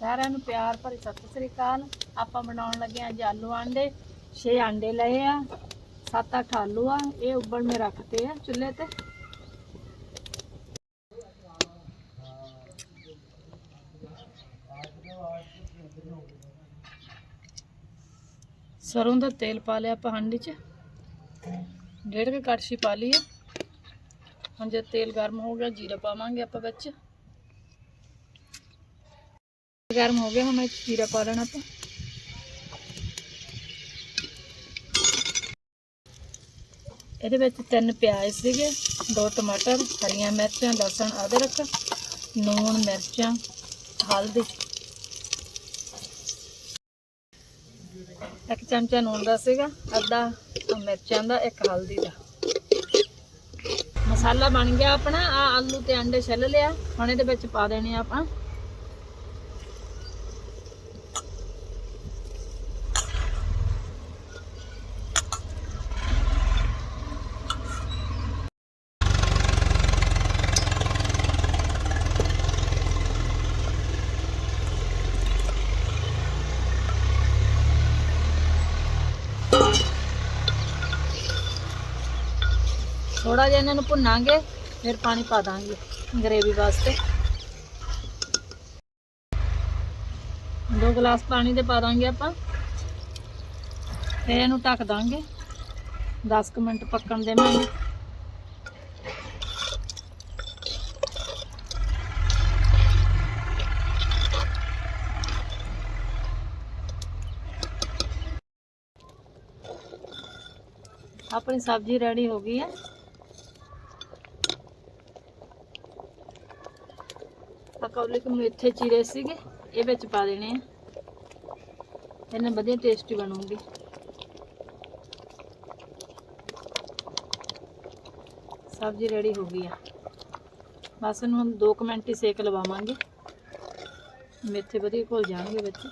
ਸਾਰਿਆਂ ਨੂੰ ਪਿਆਰ ਭਰੀ ਸਤਿ ਸ੍ਰੀ ਅਕਾਲ। ਆਪਾਂ ਬਣਾਉਣ ਲੱਗੇ ਆ ਆਲੂ ਆਂਡੇ। 6 ਆਂਡੇ ਲਏ ਆ 7-8 ਆਲੂ ਆ, ਇਹ ਉੱਬਲ ਮੇ ਰੱਖਤੇ ਆ ਚੁੱਲ੍ਹੇ ਤੇ। ਸਰੋਂ ਦਾ ਤੇਲ ਪਾ ਲਿਆ ਆਪਾਂ ਹਾਂਡੀ 'ਚ। ਡੇਢ ਕੁ ਕੜਛੀ ਪਾ ਲਈ ਆ ਹੁਣ ਜੇ ਤੇਲ ਗਰਮ ਹੋ ਗਿਆ, ਜੀਰਾ ਪਾਵਾਂਗੇ ਆਪਾਂ ਵਿੱਚ। ਗਰਮ ਹੋ ਗਿਆ, ਹੁਣ ਜੀਰਾ ਪਾ ਲੈਣਾ ਆਪਾਂ। ਇਹਦੇ ਵਿੱਚ ਤਿੰਨ ਪਿਆਜ਼ ਸੀਗੇ, ਦੋ ਟਮਾਟਰ, ਹਰੀਆਂ ਮਿਰਚਾਂ, ਲਸਣ, ਅਦਰਕ ਨੂਣ ਮਿਰਚਾਂ, ਹਲਦੀ। ਇੱਕ ਚਮਚਾ ਨੂਣ ਦਾ ਸੀਗਾ, ਅੱਧਾ ਮਿਰਚਾਂ ਦਾ, ਇੱਕ ਹਲਦੀ ਦਾ। ਮਸਾਲਾ ਬਣ ਗਿਆ ਆਪਣਾ ਆ ਆਲੂ ਤੇ ਅੰਡੇ ਛਿੱਲ ਲਿਆ, ਹੁਣ ਇਹਦੇ ਵਿੱਚ ਪਾ ਦੇਣੇ ਆ ਆਪਾਂ। ਥੋੜਾ ਜਿਹਾ ਇਹਨਾਂ ਨੂੰ ਭੁੰਨਾਂਗੇ, ਫਿਰ ਪਾਣੀ ਪਾ ਦਾਂਗੇ ਗਰੇਵੀ ਵਾਸਤੇ। ਦੋ ਗਲਾਸ ਪਾਣੀ ਦੇ ਪਾ ਦਾਂਗੇ ਆਪਾਂ। ਫਿਰ ਇਹਨੂੰ ਢੱਕ ਦਾਂਗੇ। 10 ਕੁ ਮਿੰਟ ਪੱਕਣ ਦੇਵਾਂਗੇ ਆਪਣੀ ਸਬਜ਼ੀ ਰੈਡੀ ਹੋ ਗਈ ਹੈ। ਕੌਲੇ ਕੁ ਮੇਥੇ ਚੀਰੇ ਸੀਗੇ, ਇਹ ਵਿੱਚ ਪਾ ਦੇਣੇ ਆ। ਇਹਨਾਂ ਵਧੀਆ ਟੇਸਟੀ ਬਣੂਗੀ। ਸਬਜ਼ੀ ਰੈਡੀ ਹੋ ਗਈ ਆ। ਬਸ ਇਹਨੂੰ ਹੁਣ 2 ਮਿੰਟ ਹੀ ਸੇਕ ਲਵਾਵਾਂਗੇ। ਮੇਥੇ ਵਧੀਆ ਘੁਲ ਜਾਣਗੇ ਵਿੱਚ।